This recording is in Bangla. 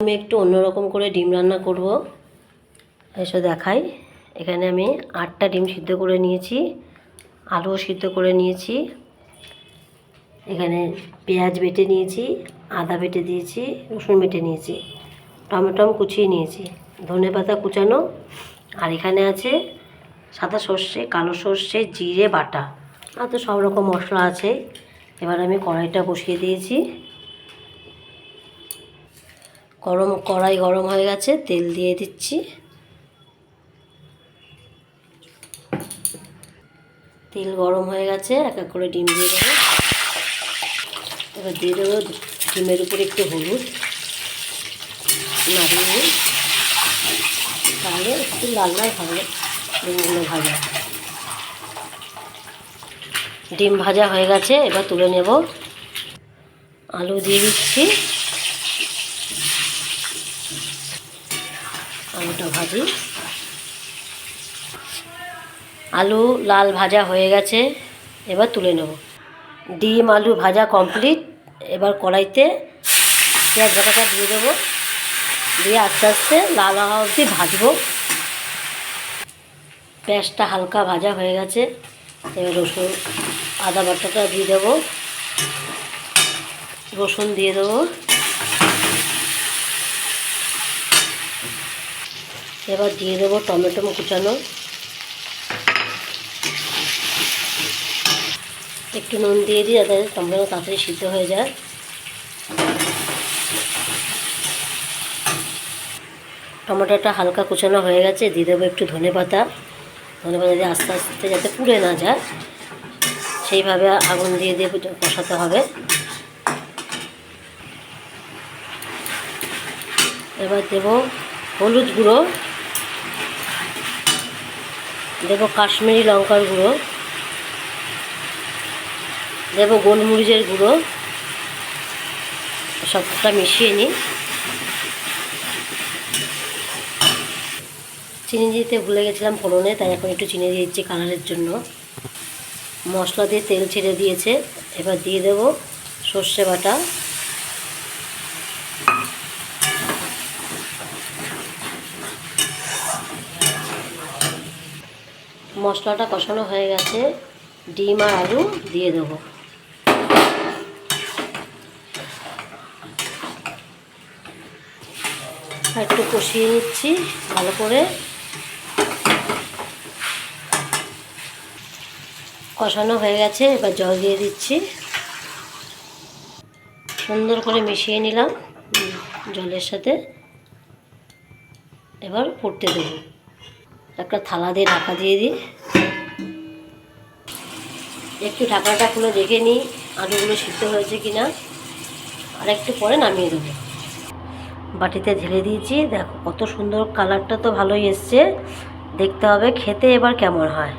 আমি একটু অন্যরকম করে ডিম রান্না করব। এসে দেখাই। এখানে আমি আটটা ডিম সিদ্ধ করে নিয়েছি, আলুও সিদ্ধ করে নিয়েছি। এখানে পেঁয়াজ বেটে নিয়েছি, আদা বেটে দিয়েছি, রসুন বেটে নিয়েছি, টমেটম কুচিয়ে নিয়েছি, ধনে পাতা কুচানো। আর এখানে আছে সাদা সর্ষে, কালো সর্ষে, জিরে, বাটা। আর তো সব রকম মশলা আছে। এবার আমি কড়াইটা বসিয়ে দিয়েছি। গরম, কড়াই গরম হয়ে গেছে, তেল দিয়ে দিচ্ছি। তেল গরম হয়ে গেছে, এক এক করে ডিম দিয়ে দেবো। এবার দিয়ে দেবো ডিমের উপরে একটু হলুদ নাড়িয়ে তাহলে একটু লাল লাল হবে ডিমগুলো ভাজা। ডিম ভাজা হয়ে গেছে, এবার তুলে নেব। আলু দিয়ে দিচ্ছি। আলুটা ভাজি। আলু লাল ভাজা হয়ে গেছে, এবার তুলে নেব। ডিম আলু ভাজা কমপ্লিট এবার কড়াইতে পেঁয়াজ বাটাটা দিয়ে দেবো। দিয়ে আস্তে আস্তে লাল হওয়া অবধি ভাজবো। পেঁয়াজটা হালকা ভাজা হয়ে গেছে, এবার রসুন, আদা বাটাটা দিয়ে দেবো। রসুন দিয়ে দেবো। এবার দিয়ে দেবো টমেটো কুচানো। একটু নুন দিয়ে দিই যাতে টমেটো তাড়াতাড়ি সিদ্ধ হয়ে যায়। টমেটোটা হালকা কুচানো হয়ে গেছে, দিয়ে দেবো একটু ধনে পাতা। ধনে পাতা দিয়ে আস্তে আস্তে যাতে পুড়ে না যায়। সেইভাবে আগুন দিয়ে দিয়ে কষাতে হবে। এবার দেব হলুদ গুঁড়ো। দেবো কাশ্মীরি লঙ্কার গুঁড়ো, দেবো গোলমরিচের গুঁড়ো, সবটা মিশিয়ে নিই। চিনি দিতে ভুলে গেছিলাম ফোড়নে, তাই এখন একটু চিনি দিয়ে দিচ্ছি কালারের জন্য। মশলা দিয়ে তেল ছেড়ে দিয়েছে, এবার দিয়ে দেবো সর্ষে বাটা। মশলাটা কষানো হয়ে গেছে, ডিম আর আলু দিয়ে দেবো। একটু কষিয়ে নিচ্ছি ভালো করে। কষানো হয়ে গেছে, এবার জল দিয়ে দিচ্ছি। সুন্দর করে মিশিয়ে নিলাম জলের সাথে। এবার ফুটতে দেবো। একটা থালা দিয়ে ঢাকা দিয়ে দিই। একটু ঢাকাটা খুলে দেখে নিই, আলুগুলো সিদ্ধ হয়েছে কি না আর একটু পরে নামিয়ে দেবো। বাটিতে ঢেলে দিয়েছি। দেখো, কত সুন্দর কালারটা তো ভালোই এসছে। দেখতে হবে খেতে এবার কেমন হয়।